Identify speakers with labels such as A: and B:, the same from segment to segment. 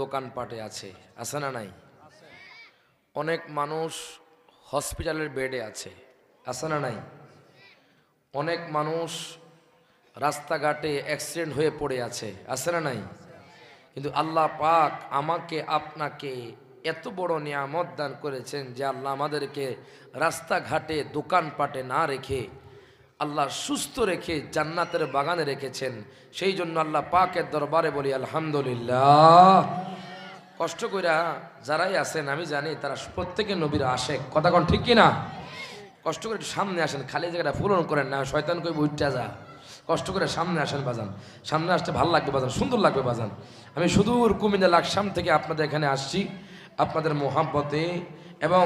A: দোকানপাটে আছে আছে না নাই? অনেক মানুষ হসপিটালের বেডে আছে আছে না নাই? অনেক মানুষ রাস্তাঘাটে অ্যাক্সিডেন্ট হয়ে পড়ে আছে আছে না নাই? কিন্তু আল্লাহ পাক আমাকে, আপনাকে এত বড় নিয়ামত দান করেছেন যে আল্লাহ আমাদেরকে রাস্তাঘাটে, দোকানপাটে না রেখে আল্লাহ সুস্থ রেখে জান্নাতের বাগানে রেখেছেন। সেই জন্য আল্লাহ পাকের দরবারে বলি, আলহামদুলিল্লাহ। কষ্ট কইরা যারাই আছেন, আমি জানি তারা প্রত্যেকে নবীর আসে কথা কোন ঠিক কিনা? কষ্ট করে একটু সামনে আসেন, খালি জায়গাটা পূরণ করেন না, শয়তান কই উঠটা যা। কষ্ট করে সামনে আসেন বাজান। সামনে আসতে ভালো লাগবে বাজান, সুন্দর লাগবে বাজান। আমি সুদূর কুমিল্লা লাকসাম থেকে আপনাদের এখানে আসছি, আপনাদের মোহাব্বতে। এবং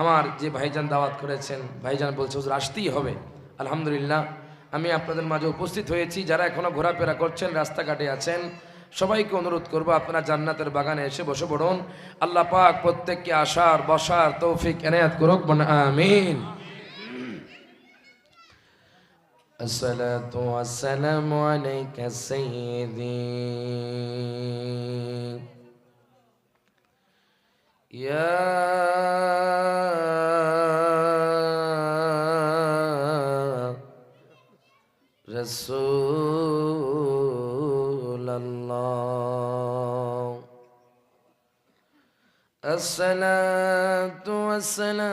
A: আমার যে ভাইজান দাওয়াত করেছেন, ভাইজান বলছে, হুজুর, আসতেই হবে। আলহামদুলিল্লাহ আমি আপনাদের মাঝে উপস্থিত হয়েছি যারা এখনো ঘোরাফেরা করছেন রাস্তাঘাটে আছেন সবাইকে অনুরোধ করব আপনারা জান্নাতের বাগানে এসে বসে পড়ুন আল্লাহ পাক প্রত্যেককে আসার বসার তৌফিক এনায়াত করুক বলেন আমিন الصلاة والسلام عليك سيدي يا رسول الله الصلاة والسلام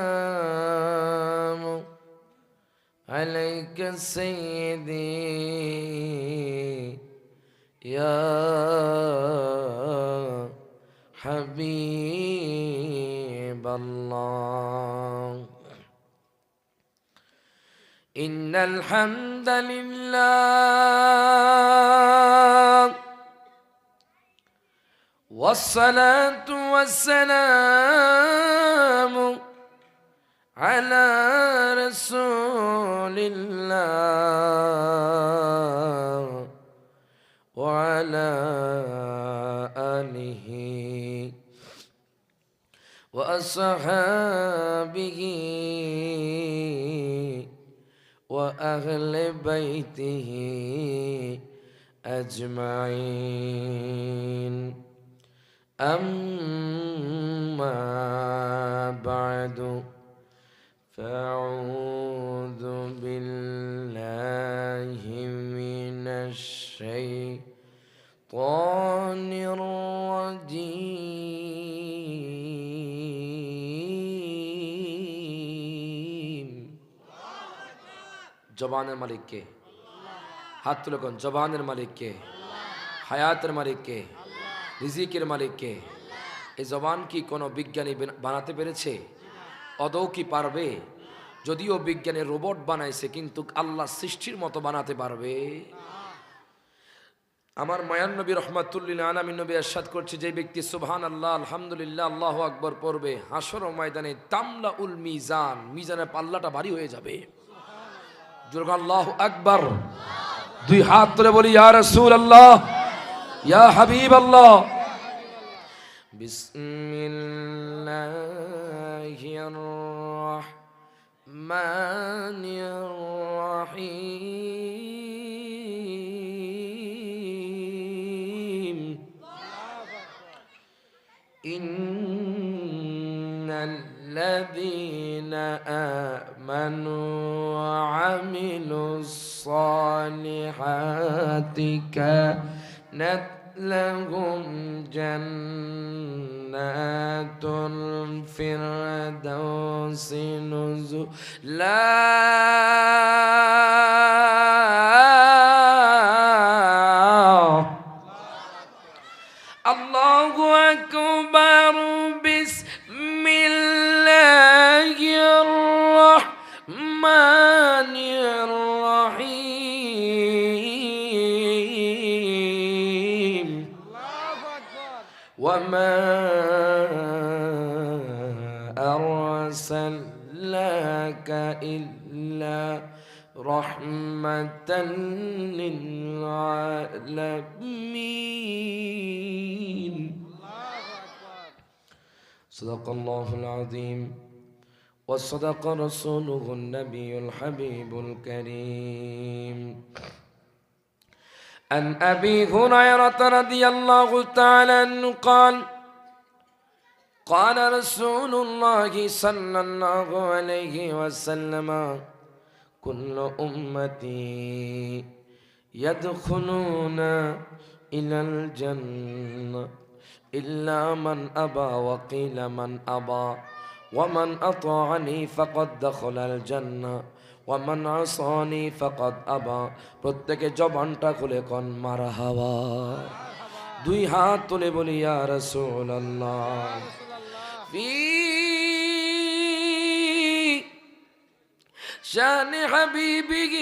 A: عليك سيدي يا حبيب الله إن الحمد لله والصلاة والسلام على رسول الله وعلى آله وأصحابه وأهل بيته أجمعين. أما بعد فأعوذ بالله من الشيطان জবানের মালিককে হাত তুলে কোন, জবানের মালিককে হায়াতের মালিককে রিজিকের মালিককে এই জবান কি কোনো বিজ্ঞানী বানাতে পেরেছে? অদৌ কি পারবে? যদিও বিজ্ঞানী রোবট বানাইছে, কিন্তু আল্লাহ সৃষ্টির মতো বানাতে পারবে। আমার মায়ান নবী রহমাতুল্লিল আনামি নবী আসাদ করছে, যে ব্যক্তি সুবহান আল্লাহ আলহামদুলিল্লাহ, আল্লাহ আকবর পড়বে হাসর ময়দানে তামলা উল মিজান, মিজানের পাল্লাটা ভারী হয়ে যাবে। আল্লাহ আকবর দুই হাত তুলে বলি ইয়া রাসূল আল্লাহ ইয়া হাবিব আল্লাহ بسم الله الرحمن الرحيم إن الذين آمنوا وعملوا الصالحات كانت لهم جنات الفردوس نزلا إلا رحمة للعالمين. صدق الله العظيم. وصدق رسوله النبي الحبيب الكريم. عن أبي هريرة رضي الله تعالى عنه قال قال رسول الله صلى الله عليه وسلم كل أمتي يدخلون إلى الجنة إلا من أبى وقيل من أبى ومن أطاعني فقد دخل الجنة ومن عصاني فقد أبى প্রত্যেকে জবানটা খুলে কন মারা হাওয়া দুই হাত তুলে বলি ইয়া রাসূলুল্লাহ في شأن حبيبه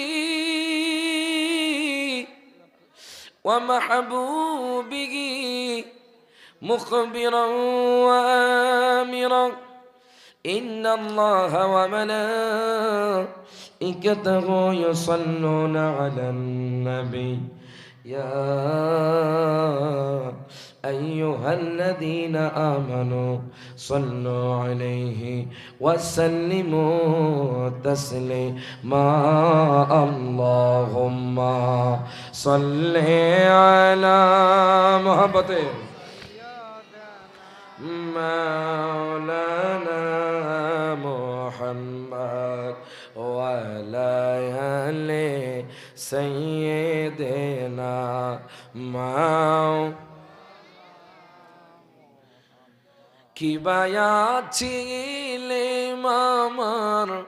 A: ومحبوبه مخبرا وامرا. إن الله وملائكته يصلون على النبي. يا أيها الذين آمنوا صلوا عليه وسلموا تسليما. اللهم صل على محبته مولانا محمد وعلى آل سيدنا مولانا কিবা ছিলে মামার?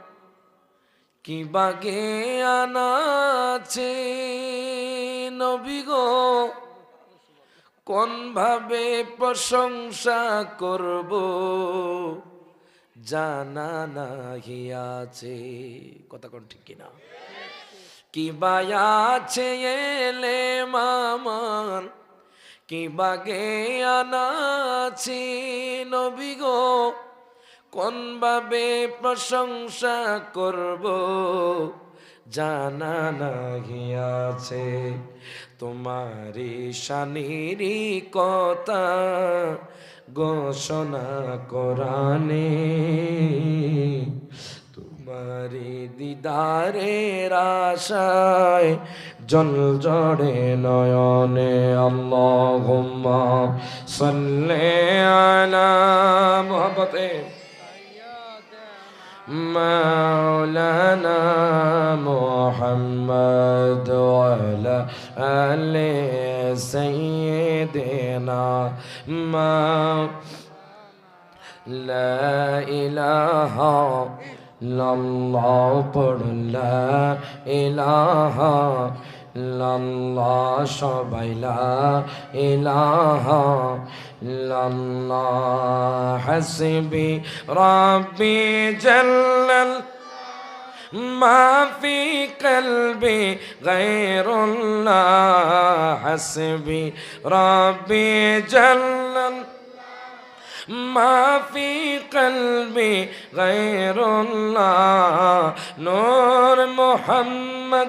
A: কিবা গে আনাছে নবী গো? কোন ভাবে প্রশংসা করব? জানা নাহি আছে। কথা কোন ঠিক কিনা? কিবা আছে এলে মামার? কি বাগে আনাছি নবী গো? কোন ভাবে প্রশংসা করব? জানা নাহি আছে তোমারি শানিরি কথা। ঘোষণা কোরআনে তোমারি দিদারের আশায় জল জড়ে নয়নে আল্লাহুম্মা সাল্লি আলা মুহাব্বতে مولانا محمد وعلى آل سيدنا ما لا إله إلا الله পড় লা ইলাহা ইল্লাল্লাহ সবাই লা ইলাহা ইল্লাল্লাহ হাসবি রাব্বি জাল্লাল ما في قلبي غير الله حسبي ربي جل ما في قلبي غير الله نور محمد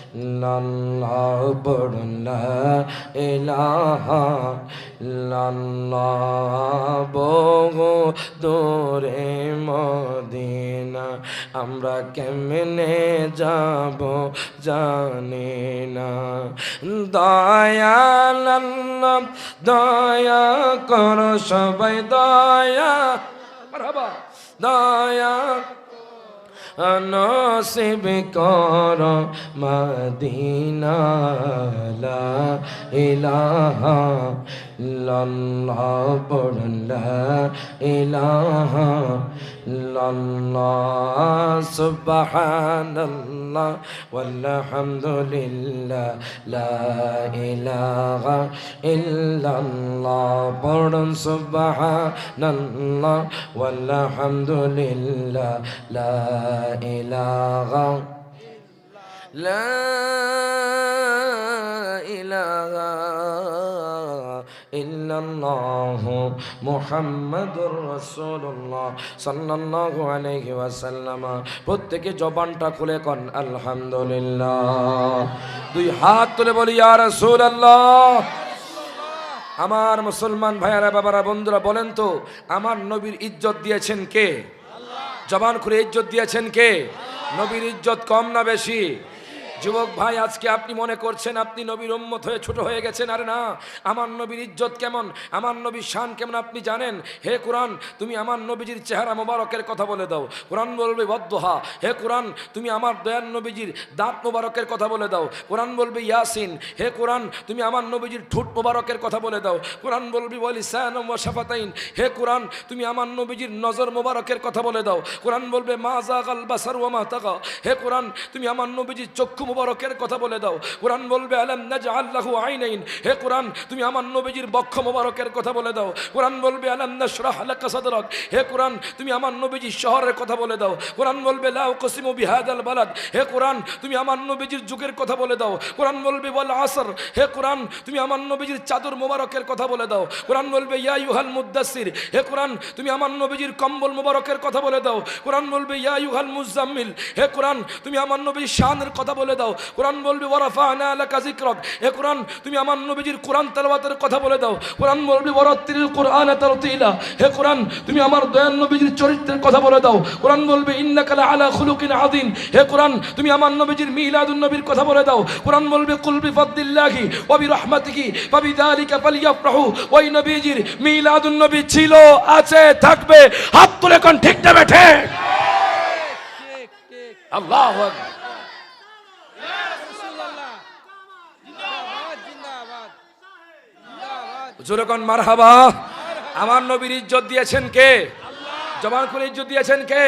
A: লাল্লাহ বড়ুন এলাহা লাল্লাহ বগো দোরে মদিনা। আমরা কেমনে যাব জানি না। দয়াল্লাহ দয়া কর সবাই, দয়া দয়া নসিব কর মদিনা লা ইলাহা ইল্লাল্লাহ পড় লা ইলাহা ইল্লাল্লাহ সুবহানাল্লাহ walhamdulillah লা ইলাহা ইল্লাল্লাহ পড়ুন সুবহানাল্লাহ walhamdulillah লা ইলাহা লা ইলাহা ইল্লাল্লাহ মুহাম্মাদুর রাসূলুল্লাহ সাল্লাল্লাহু আলাইহি প্রত্যেকে জবানটা খুলে কোন, আলহামদুলিল্লাহ। দুই হাত তুলে বলি, ইয়া রাসূলুল্লাহ। আমার মুসলমান ভাইয়ারা, বাবারা, বন্ধুরা, বলেন তো, আমার নবীর ইজ্জত দিয়েছেন কে? জবান খুলে ইজ্জত দিয়েছেন কে? নবীর ইজ্জত কম না বেশি? যুবক ভাই, আজকে আপনি মনে করছেন আপনি নবীর উম্মত হয়ে ছোট হয়ে গেছেন? আরে না, আমার নবীর ইজ্জত কেমন? আমার নবীর শান কেমন আপনি জানেন? হে কোরআন, তুমি আমার নবীজির চেহারা মোবারকের কথা বলে দাও। কোরআন বলবে বদ্ধহা হে কোরআন, তুমি আমার দয়ান নবীজির দাঁত মোবারকের কথা বলে দাও। কোরআন বলবে, ইয়াসিন। হে কোরআন, তুমি আমার নবীজির ঠোঁট মোবারকের কথা বলে দাও। কোরআন বলবি বলি সায়ানম ওয়া শাফাতাইন। হে কোরআন, তুমি আমার নবীজির নজর মোবারকের কথা বলে দাও। কোরআন বলবে, মা জাগাল বাসার ওয়া মা তাগা। হে কোরআন, তুমি আমার নবীজির চক্ষু মোবারকের কথা বলে দাও। কোরআন বলবে, আলাম নাজআল লাহু আইনাইন? হে কোরআন, তুমি আমার নবীজির বক্ষ মোবারকের কথা বলে দাও। কোরআন বলবে, আলাম নাশরাহ লাকা সাদরাক? হে কোরআন, তুমি আমার নবীজির শহরের কথা বলে দাও। কোরআন বলবে, লা উকসিমু বিহাদাল বালাদ? হে কোরআন, তুমি আমার নবীজির যুগের কথা বলে দাও। কোরআন বলবে, ওয়াল আসর? হে কোরআন, তুমি আমার নবীজির চাদর মোবারকের কথা বলে দাও। কোরআন বলবে, ইয়া ইউহাল মুদ্দাসির হে কোরআন, তুমি আমার নবীজির কম্বল মোবারকের কথা বলে দাও। কোরআন বলবে, ইয়া ইউহাল মুজাম্মিল? হে কোরআন, তুমি আমার নবীর শানের কথা বলে দাও। কোরআন বলবে লাকা যিকরাক। হে কোরআন, তুমি আমার নবীজির কোরআন তেলাওয়াতের কথা বলে দাও। কোরআন বলবে ওয়ারাত্তিল কোরআন তারতিলা। হে কোরআন, তুমি আমার দয়ান নবীজির চরিত্রের কথা বলে দাও। কোরআন বলবে, ইন্নাকা আলা খুলুকিন আযীম। হে কোরআন, তুমি আমার নবীজির মিলাদুন নবীর কথা বলে দাও। কোরআন বলবে, কুল বিফাদলিল্লাহি ওয়া বিরহমাতিহি ফাবিযালিকা ফালইফরাহু ওই নবীজির মিলাদুন নবী ছিল, আছে, থাকবে। হাত তুলে কোন ঠিক বেঠে
B: ঠিক?
A: আল্লাহু আকবার।
B: জিন্দাবাদ
A: মার হাবা আমার নবীর ইজ্জত দিয়েছেন কে? জবান করে ইজ্জত দিয়েছেন কে?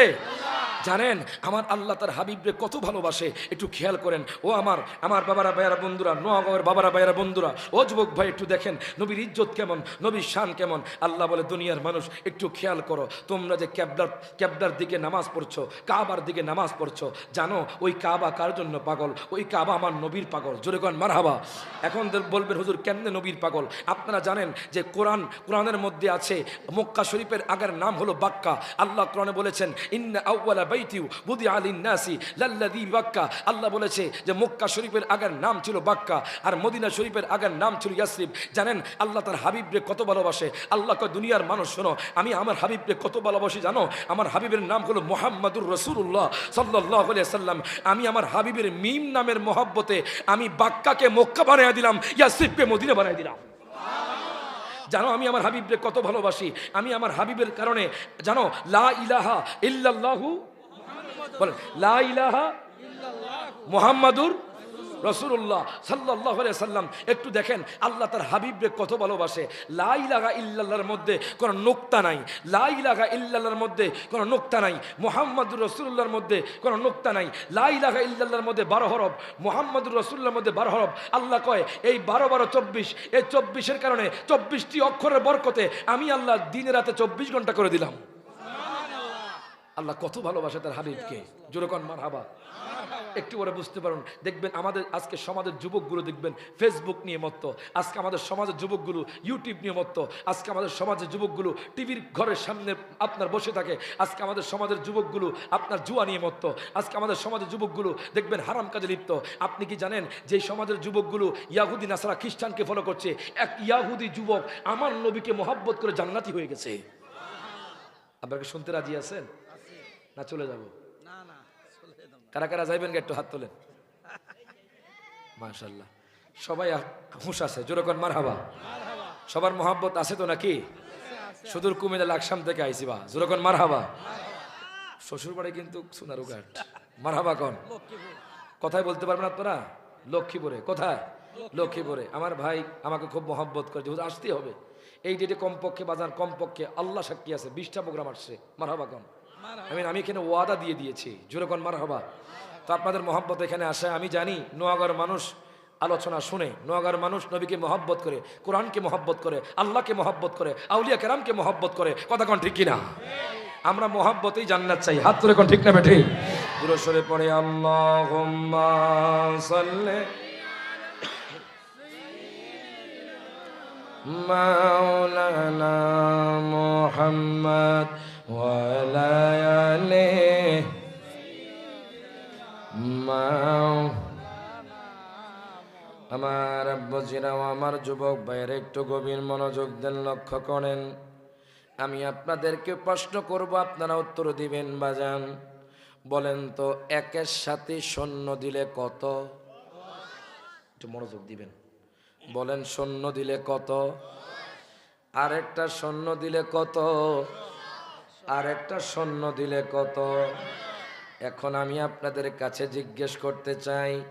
A: জানেন, আমার আল্লাহ তার হাবিবরে কত ভালোবাসে। একটু খেয়াল করেন, ও আমার আমার বাবারা ভাইয়ারা বন্ধুরা নোয়াগের বাবারা ভাইয়ারা বন্ধুরা, ও যুবক ভাই একটু দেখেন, নবীর ইজ্জত কেমন, নবীর শান কেমন? আল্লাহ বলে, দুনিয়ার মানুষ, একটু খেয়াল করো, তোমরা যে ক্যাবলার ক্যাবলার দিকে নামাজ পড়ছো, কাবার দিকে নামাজ পড়ছো, জানো, ওই কাবা কার জন্য পাগল? ওই কাবা আমার নবীর পাগল। জোরে কন, মারহাবা। এখন বলবেন, হুজুর, কেমনে নবীর পাগল? আপনারা জানেন যে কোরআন, কোরআনের মধ্যে আছে, মক্কা শরীফের আগের নাম হলো বাক্কা। আল্লাহ কোরআনে বলেছেন, ইন্না আউয়ালা বাইতিউ বুদি আলিন নাসি লাল্লাযী বাক্কা। আল্লাহ বলেছে যে মক্কা শরীফের আগের নাম ছিল বাক্কা আর মদিনা শরীফের আগের নাম ছিল ইয়াসরিব। জানেন, আল্লাহ তার হাবিবরে কত ভালোবাসে। আল্লাহ কয়, দুনিয়ার মানুষ, শোনো, আমি আমার হাবিবরে কত ভালোবাসি জানো? আমার হাবিবের নাম হলো মোহাম্মদুর রসুল্লাহ সাল্লাহ সাল্লাম আমি আমার হাবিবের মিম নামের মহব্বতে আমি বাক্কাকে মক্কা বানিয়ে দিলাম ইয়াসরিফকে মদিনা বানিয়ে দিলাম। জানো, আমি আমার হাবিবরে কত ভালোবাসি। আমি আমার হাবিবের কারণে, জানো, লা ইলাহা ইল্লাল্লাহু বলেন মোহাম্মদুর রসুল্লাহ সাল্লাহ সাল্লাম। একটু দেখেন, আল্লাহ তার হাবিবরে কত ভালোবাসে। লাই লাগা ইল্লাল্লাহর মধ্যে কোনো নোক্তা নাই। লাই লাগা ইল্লাল্লাহর মধ্যে কোনো নোক্তা নাই। মোহাম্মদুর রসুল্লাহর মধ্যে কোনো নোক্তা নাই। লাই লাগা ইল্লাল্লাহর মধ্যে বারো হরব মোহাম্মদুর রসুল্লাহর মধ্যে বারো হরব আল্লাহ কয়, এই বারো বারো, চব্বিশ, এই চব্বিশের কারণে চব্বিশটি অক্ষরের বরকতে আমি আল্লাহ দিনে রাতে চব্বিশ ঘণ্টা করে দিলাম। আল্লাহ কত ভালোবাসে তার হাবিবকে। জোরকন মার হাবা একটু পরে বুঝতে পারুন। দেখবেন আমাদের আজকে সমাজের যুবকগুলো দেখবেন ফেসবুক নিয়ে মত্ত। আজকে আমাদের সমাজের যুবকগুলো ইউটিউব নিয়ে মত্ত। আজকে আমাদের সমাজের যুবকগুলো টিভির ঘরের সামনে আপনার বসে থাকে। আজকে আমাদের সমাজের যুবকগুলো আপনার জুয়া নিয়ে মত্ত। আজকে আমাদের সমাজের যুবকগুলো দেখবেন হারাম কাজে লিপ্ত। আপনি কি জানেন যে সমাজের যুবকগুলো ইয়াহুদি, নাসারা খ্রিস্টানকে ফলো করছে? এক ইয়াহুদি যুবক আমার নবীকে মহাব্বত করে জান্নাতি হয়ে গেছে। আপনাকে শুনতে রাজি আছেন? না চলে যাব?
B: না না চলে
A: কারা কারা যাইবেন একটু হাত তোলেন। মাশাল্লাহ সবাই হুঁশ আছে জোরকন মার হাবা সবার মহাব্বত আছে তো নাকি? সুদূর কুমিল্লা লাকসাম থেকে আইসি বা জোরকন মার হাবা শ্বশুর বাড়ি কিন্তু সোনারুঘাট মার হাবা কন? কথাই বলতে পারবেন আপনারা? লক্ষ্মীপুরে কোথায়? লক্ষ্মীপুরে। আমার ভাই আমাকে খুব মহব্বত করে যেহেতু আসতেই হবে। এই ডেটে কমপক্ষে বাজার কমপক্ষে আল্লাহ সাক্ষী আছে বিশটা প্রোগ্রাম আসছে। মার হাবা কন? আমি আমি এখানে ওয়াদা দিয়ে দিয়েছি। জুরকন মার হবা তো আপনাদের মহব্বত এখানে আসে। আমি জানি নোয়াগর মানুষ আলোচনা শুনে, নোয়াগর মানুষ নবীকে মহব্বত করে, কোরআনকে মহব্বত করে, আল্লাহকে মহব্বত করে, আউলিয়া কেরামকে মহব্বত করে। কথা কোন ঠিক কিনা? আমরা মহব্বতেই জান্নাত চাই। হাত তুলে কোন ঠিক না বেঠে? দূরসরে পড়ে আল্লাহ মাওলানা মোহাম্মদ ওয়ালা আলে আমার আব্বজিরাও আমার যুবক ভাইয়ের, একটু গভীর মনোযোগ দেন, লক্ষ্য করেন। আমি আপনাদেরকে প্রশ্ন করব, আপনারা উত্তর দিবেন, বাজান। বলেন তো, একের সাথে সৈন্য দিলে কত? একটু মনোযোগ দিবেন। বলেন সৈন্য দিলে কত? আরেকটা সৈন্য দিলে কত? আরেকটা সৈন্য দিলে কত? এখন আমি আপনাদের কাছে জিজ্ঞেস করতে চাই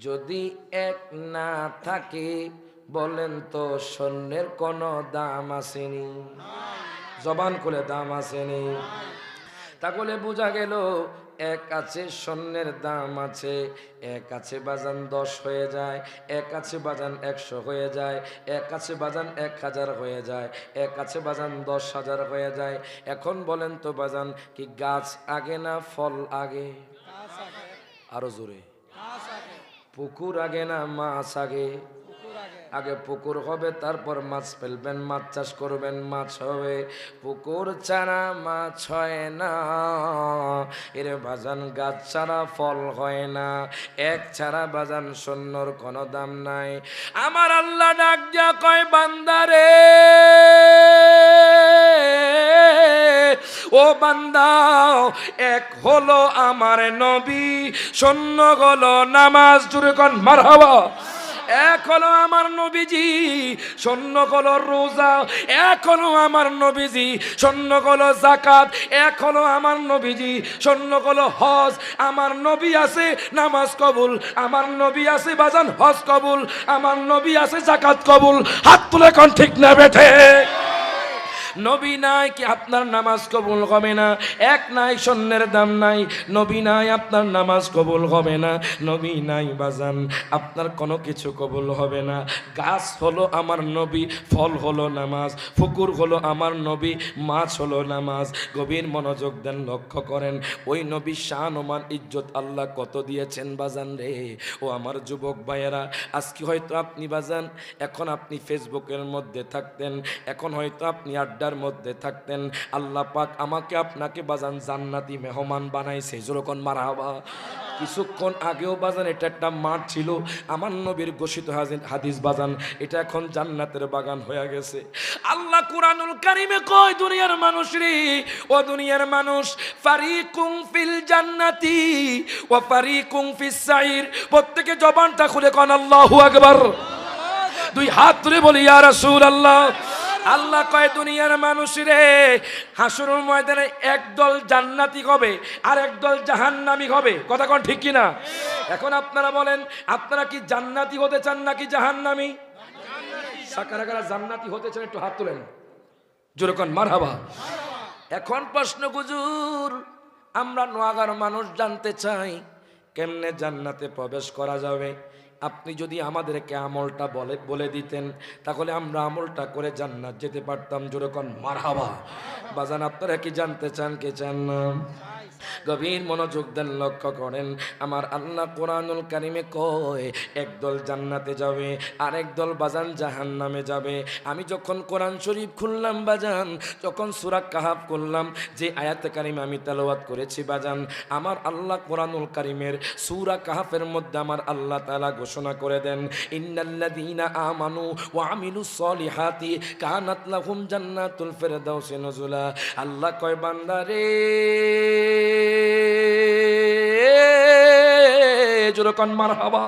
A: যদি এক না থাকে বলেন তো সৈন্যের কোনো দাম আসেনি। জবান খুলে দাম আসেনি। তা বলে বোঝা গেল এক আছে স্বর্ণের দাম আছে এক আছে বাজান দশ হয়ে যায় এক আছে বাজান একশো হয়ে যায় এক আছে বাজান এক হাজার হয়ে যায় এক আছে বাজান দশ হাজার হয়ে যায়। এখন বলেন তো বাজান কি গাছ আগে না ফল আগে? আরও জোরে। পুকুর আগে না মাছ
B: আগে?
A: আগে পুকুর হবে, তারপর মাছ ফেলবেন, মাছ চাষ করবেন, মাছ হবে। পুকুর ছাড়া মাছ হয় না, এর বাজান গাছ ছাড়া ফল হয় না। এক ছাড়া বাজান সৈন্যর কোনো দাম নাই। আমার আল্লাহ ডাক যা কয় বান্দারে ও বান্দা, এক হলো আমার নবী, সৈন্য হলো নামাজ, জুড়ে কন, মারহাবা। এক হলো আমার নবীজি সৈন্য হলো রোজা এক হলো আমার নবীজি সৈন্য হলো জাকাত এক হলো আমার নবীজি সৈন্য হলো হজ। আমার নবী আছে, নামাজ কবুল। আমার নবী আছে, বাজান, হজ কবুল। আমার নবী আছে জাকাত কবুল। হাত তুলে কন ঠিক না বেঠে নবী নাই কি আপনার নামাজ কবুল হবে না? এক নাই সৈন্যের দাম নাই। নবী নাই, আপনার নামাজ কবুল হবে না। নবী নাই, বাজান, আপনার কোনো কিছু কবুল হবে না। গাছ হলো আমার নবী, ফল হলো নামাজ। ফুকুর হলো আমার নবী, মাছ হলো নামাজ। গভীর মনোযোগ দেন, লক্ষ্য করেন, ওই নবী শান ওমান ইজ্জত আল্লাহ কত দিয়েছেন, বাজান রে? ও আমার যুবক ভাইয়েরা, আজকে হয়তো আপনি, বাজান, এখন আপনি ফেসবুকের মধ্যে থাকতেন, এখন হয়তো আপনি আড্ডার মধ্যে থাকতেন। আল্লাহ পাক আমাকে আপনাকে বাজান জান্নাতি মেহমান বানাইছে। যেরকম মারাবা কিছুক্ষণ আগেও বাজান এটা একটা মাঠ ছিল। আমার নবীর হাজি- হাদিস বাজান, এটা এখন জান্নাতের বাগান হয়ে গেছে। আল্লাহ কুরআনুল কারিমে কয়, দুনিয়ার মানুষ রে, ও দুনিয়ার মানুষ, ফারিকুম ফিল জান্নাতি ও ফারিকুম ফিস সাইর। প্রত্যেকে জবানটা খুলে কন, আল্লাহু আকবার। দুই হাত তুলে বলি, ইয়া রাসূলুল্লাহ। আল্লাহ কয়, দুনিয়ার মানুষ রে হাসুরুল ময়দানে একদল জান্নাতি হবে আর একদল জাহান্নামি হবে। কথা কোন ঠিক কিনা? এখন আপনারা বলেন, আপনারা কি জান্নাতি হতে চান নাকি জাহান্নামি? সাকারা কারা জান্নাতি হতে চান, একটু হাত তুলেন। যেরকম মারহাবা। এখন প্রশ্ন গুজুর আমরা নোয়াগার মানুষ জানতে চাই, কেমনে জান্নাতে প্রবেশ করা যাবে? আপনি যদি আমাদেরকে আমলটা বলে বলে দিতেন, তাহলে আমরা আমলটা করে জান্নাত যেতে পারতাম। যেরকম মারহাবা। বাজান, আপনারা কি জানতে চান, কে চান না? গভীর মনোযোগ দেন, লক্ষ্য করেন, আমার আল্লাহ কোরআনুল কারিমে কয় একদল জান্নাতে যাবে আর একদল বাজান জাহান নামে যাবে। আমি যখন কোরআন শরীফ খুললাম বাজান, যখন সুরাক কাহাব করলাম যে আয়াত কারিম আমি তেলাওয়াত করেছি বাজান, আমার আল্লাহ কোরআনুল কারিমের সুরা কাহাফের মধ্যে আমার আল্লাহ তালা ঘোষণা করে দেন, ইন্নাল্লাযীনা আমানু ওয়া আমিলুস সলিহাতি কানাত লাহুম জান্নাতুল ফিরদাউসি নুজুলা। আল্লাহ কয় বান্দারে যেরকম মার হাবা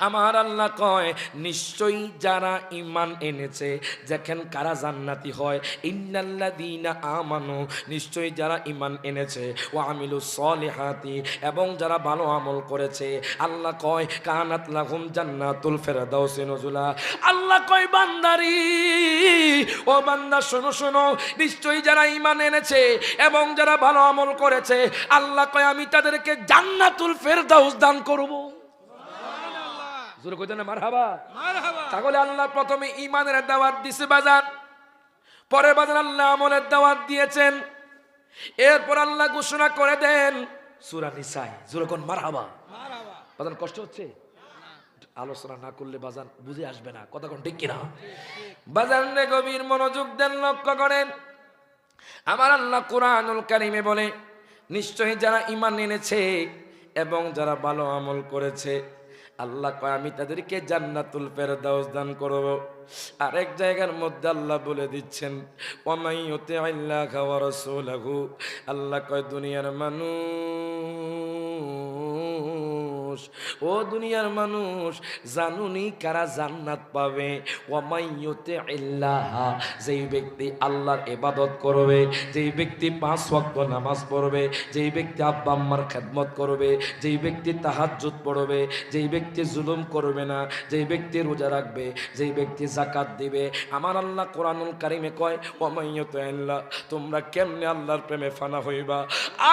A: আমার আল্লাহ কয়, নিশ্চয়ই যারা ইমান এনেছে দেখেন কারা জান্নাতি হয়? ইন্নাল্লা ইন্নাল্লাযীনা আমানু। নিশ্চয়ই যারা ইমান এনেছে ও আমিলু সলিহাতি। এবং যারা ভালো আমল করেছে, আল্লাহ কয়, কানাত লাহুম জান্নাতুল ফেরদাউসি নজুলা। আল্লাহ কয়, বান্দারি, ও বান্দা, শোনো শোনো, নিশ্চয়ই যারা ইমান এনেছে এবং যারা ভালো আমল করেছে, আল্লাহ কয়, আমি তাদেরকে জান্নাতুল ফেরদাউস দান করব। জোরে কইতে না মারহাবা। তাহলে আল্লাহ প্রথমে ইমানের দাওয়াত দিছে বাজান পরে বাজান আল্লাহ আমলের দাওয়াত দিয়েছেন। এরপর আল্লাহ ঘোষণা করে দেন সুরা নিসাই। জোরে কোন মারহাবা। বাজান কষ্ট হচ্ছে? আলোচনা না করলে বাজান বুঝে আসবে না। কথা কোন ঠিক কিনা? বাজান গভীর মনোযোগ দেন লক্ষ্য করেন। আমার আল্লাহ কোরআনুল কারিমে বলে নিশ্চয়ই যারা ইমান এনেছে এবং যারা ভালো আমল করেছে আল্লাহ কয়, আমি তাদেরকে জান্নাতুল ফেরদাউস দান করব। আরেক জায়গার মধ্যে আল্লাহ বলে দিচ্ছেন ওমাইয়তে আল্লাহ খাওয়ার আল্লাহ কয়, দুনিয়ার মানুষ ও দুনিয়ার মানুষ, জানুনি কারা জান্নাত পাবে? ওমাইয়তে আল্লাহ যেই ব্যক্তি আল্লাহর ইবাদত করবে, যেই ব্যক্তি পাঁচ ওয়াক্ত নামাজ পড়বে, যেই ব্যক্তি আব্বা আম্মার খেদমত করবে, যেই ব্যক্তি তাহাজ্জুদ পড়বে, যেই ব্যক্তি জুলুম করবে না, যেই ব্যক্তি রোজা রাখবে, যেই ব্যক্তি জাকাত দিবে। আমার আল্লাহ কোরআনুল কারিমে কয় ওমাইয়ত আল্লাহ তোমরা কেমনে আল্লাহর প্রেমে ফানা হইবা?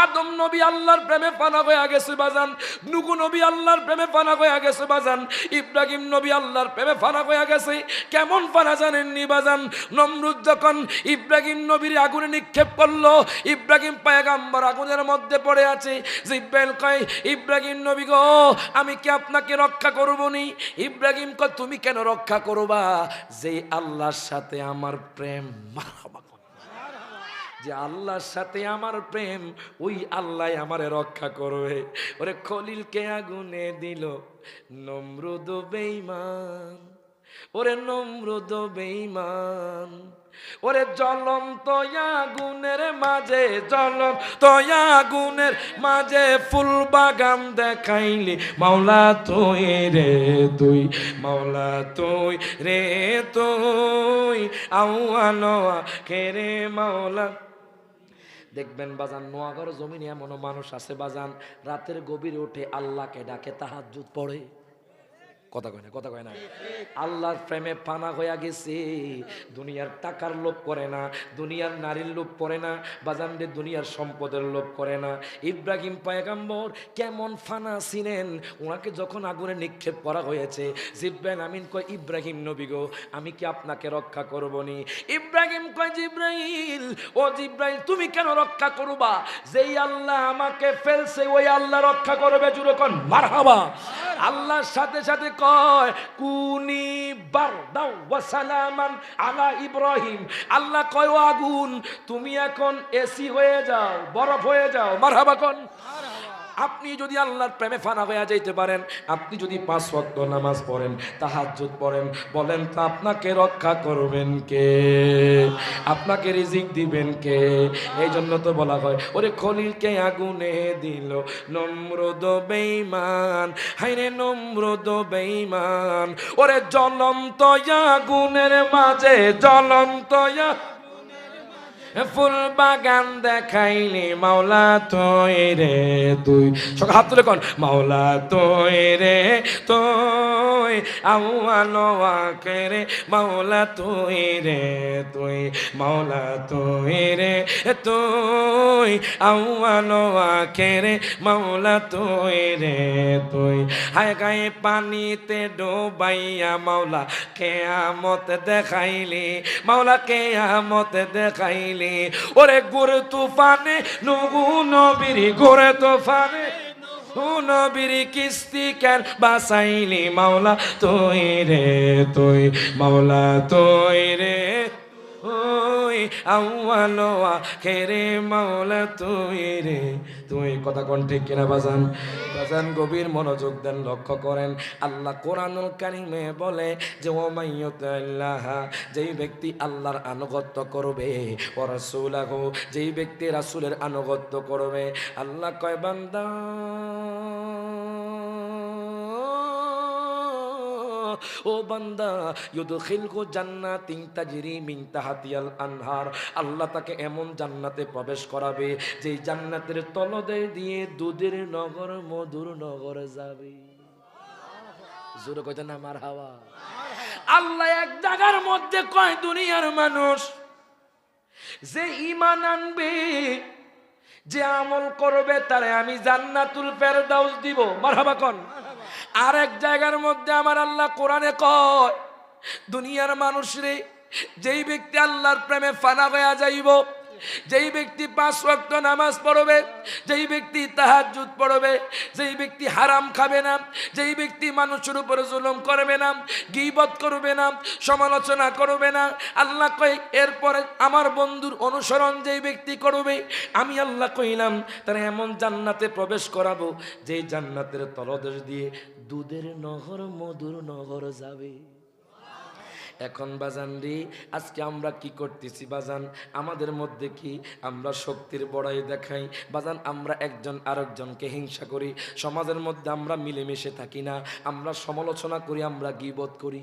A: আদম নবী আল্লাহর প্রেমে ফানা হয়ে গেছে, বাজান। নুগু নবী আল্লাহর প্রেমে ফানা হয়ে গেছে বাজান। ইব্রাহিম নবী আল্লাহর প্রেমে ফানা হয়ে গেছে। কেমন ফানা জানেননি বাজান? নমরুদ যখন ইব্রাহিম নবীর আগুনে নিক্ষেপ করল, ইব্রাহিম পায়গাম্বর আগুনের মধ্যে পড়ে আছে। জিব্রাইল কয়, ইব্রাহিম নবী গো, আমি কি আপনাকে রক্ষা করব নি ইব্রাহিম কয়, তুমি কেন রক্ষা করবা? যে আল্লাহর সাথে আমার প্রেম মারহাবা কর। যে আল্লাহর সাথে আমার প্রেম, ওই আল্লাহ আমারে রক্ষা করবে। ওরে খলিলকে আগুনে দিল, নমরুদ বেইমান ওরে নমরুদ বেইমান ওরে জ্বলন্ত আগুনের মাঝে, জ্বলন্ত আগুনের মাঝে ফুল বাগান দেখাইলি। মাওলা তুই রে তুই, মাওলা তুই রে তুই। আউয়ানো কে রে মাওলা দেখবেন বাজান, নোয়াগড় জমিনে এমনও মানুষ আছে বাজান, রাতের গভীরে উঠে আল্লাহকে ডাকে তাহাজুত পড়ে। কথা কয় না, কথা কয় না। আল্লাহর প্রেমে পানা হইয়া গেছে, দুনিয়ার টাকার লোভ করে না, দুনিয়ার নারীর লোভ করে না বাজানদের দুনিয়ার সম্পদের লোভ করে না। ইব্রাহিম পায়গাম্বর কেমন ফানা ছিলেন ওনাকে যখন আগুনে নিক্ষেপ করা হয়েছে, জিব্রাইল আমিন কয়, ইব্রাহিম নবী গো, আমি কি আপনাকে রক্ষা করব নি? ইব্রাহিম কয়, জিব্রাইল, ও জিব্রাইল, তুমি কেন রক্ষা করবা? যেই আল্লাহ আমাকে ফেলছে, ওই আল্লাহ রক্ষা করবে জুড়ে কন, মারহাবা। আল্লাহর সাথে সাথে কয়, কুনি বারদাও ওয়া সালামান আলা ইব্রাহিম। আল্লাহ কয় আগুন, তুমি এখন এসি হয়ে যাও, বরফ হয়ে যাও, মারহাবা কোন আপনি যদি আল্লাহর প্রেমে ফানা হয়ে যাইতে পারেন, আপনি যদি পাঁচ ওয়াক্ত নামাজ পড়েন, তাহাজ্জুদ পড়েন, বলেন তো আপনাকে রক্ষা করবেন কে? আপনাকে রিজিক দিবেন কে? এই জন্য তো বলা হয়, ওরে খলিলকে আগুনে দিল, নম্রদ বেঈমান হাইরে নম্রদ বেইমান ওরে জ্বলন্ত আগুনের মাঝে, জ্বলন্ত ফুল বাগান দেখাইলি, মাওলা তুই রে তুই। সব হাত তুলে কন, মাওলা তুই রে তুই রে, মাওলা তুই রে তুই, মাওলা তুই রে তুই রে, মাওলা তুই রে তুই। হায় গায়ে পানিতে ডোবাইয়া মাওলা কেয়ামত দেখাইলি, মাওলা কেয়ামত দেখাইলি ওরে গোরে তুফানে নগু নবীর গোরে তুফানে। নবীর কিস্তি কেন বাসাইলি মাওলা, তুই রে, তুই মাওলা, তুই রে। ওই আউয়ালোয়া খেরে মাওলা তুই রে। তুই কথা কোন ঠিক কিনা বাজান? বাজান গভীর মনোযোগ দেন, লক্ষ্য করেন, আল্লাহ কোরআনুল কারিমে বলে যে ও আল্লাহ যেই ব্যক্তি আল্লাহর আনুগত্য করবে ও রাসূলাহ, যেই ব্যক্তি রাসূলের আনুগত্য করবে, আল্লাহ কয়, বান্দা ও বান্দা ইউদখিলকু জান্নাতিন তাজরি মিন তাহাতিয়াল আনহার। আল্লাহ তাকে এমন জান্নাতে প্রবেশ করাবে, যেই জান্নাতের তলদে দিয়ে দুধের নগর, মধুর নগর যাবে। জোরে কইতে না মার হাওয়া? আল্লাহ এক জায়গার মধ্যে কয়, দুনিয়ার মানুষ, যে ইমান আনবে, যে আমল করবে, তারে আমি জান্নাতুল ফেরদাউস দিব। মারহাবা কোন। আর এক জায়গার মধ্যে আমার আল্লাহ কোরআনে কয়, দুনিয়ার মানুষ রে যেই ব্যক্তি আল্লাহর প্রেমে ফানা হয়ে যাইব, যেই ব্যক্তি পাঁচ ওয়াক্ত নামাজ পড়বে, যেই ব্যক্তি তাহার তাহাজ্জুদ পড়বে, যেই ব্যক্তি হারাম খাবে না, যেই ব্যক্তি মানুষের উপরে জুলুম করবে না, গিবত করবে না, সমালোচনা করবে না, আল্লাহ কই এরপরে আমার বন্ধুর অনুসরণ যেই ব্যক্তি করবে, আমি আল্লাহ কইলাম, তারা এমন জান্নাতে প্রবেশ করাবো, যেই জান্নাতের তলদেশ দিয়ে দুধের নহর, মধুর নহর যাবে। এখন বাজান রে, আজকে আমরা কি করতেছি বাজান? আমাদের মধ্যে কি আমরা শক্তির বড়াই দেখাই? বাজান, আমরা একজন আরেকজনকে হিংসা করি। সমাজের মধ্যে আমরা মিলেমিশে থাকি না। আমরা সমালোচনা করি, আমরা গিবত করি।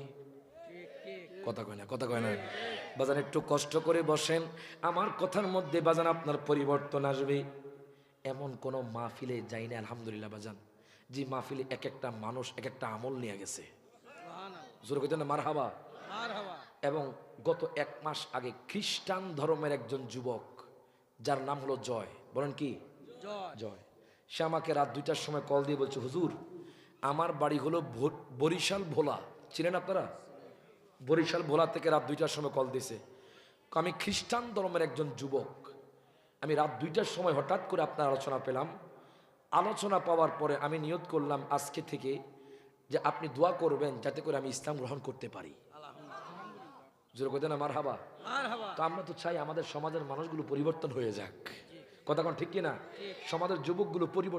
A: কথা কয় না, কথা কয় না। বাজান, একটু কষ্ট করে বসেন। আমার কথার মধ্যে বাজান আপনার পরিবর্তন আসবে। এমন কোনো মাহফিলে যাই না আলহামদুলিল্লাহ বাজান। যে মাহফিলে এক একটা মানুষ এক একটা আমল নিয়ে গেছে। জোরে না মার হাবা এবং গত এক মাস আগে খ্রিস্টান ধর্মের একজন যুবক যার নাম হলো জয় বলেন কি?
B: জয়।
A: জয়। সে আমাকে রাত দুইটার সময় কল দিয়ে বলছে হুজুর আমার বাড়ি হলো বরিশাল ভোলা। ছিলেন আপনারা? বরিশাল ভোলা থেকে রাত দুইটার সময় কল দিয়েছে। আমি খ্রিস্টান ধর্মের একজন যুবক। আমি রাত দুইটার সময় হঠাৎ করে আপনার আলোচনা পেলাম। আলোচনা পাওয়ার পরে আমি নিয়ত করলাম আজকে থেকে যে আপনি দোয়া করবেন যাতে করে আমি ইসলাম গ্রহণ করতে পারি। জোর কথা না মার হাবা তো আমরা তো চাই আমাদের সমাজের মানুষগুলো পরিবর্তন হয়ে যাক। কথা কোন ঠিক কিনা? সমাজের যুবকগুলো পরিবর্তন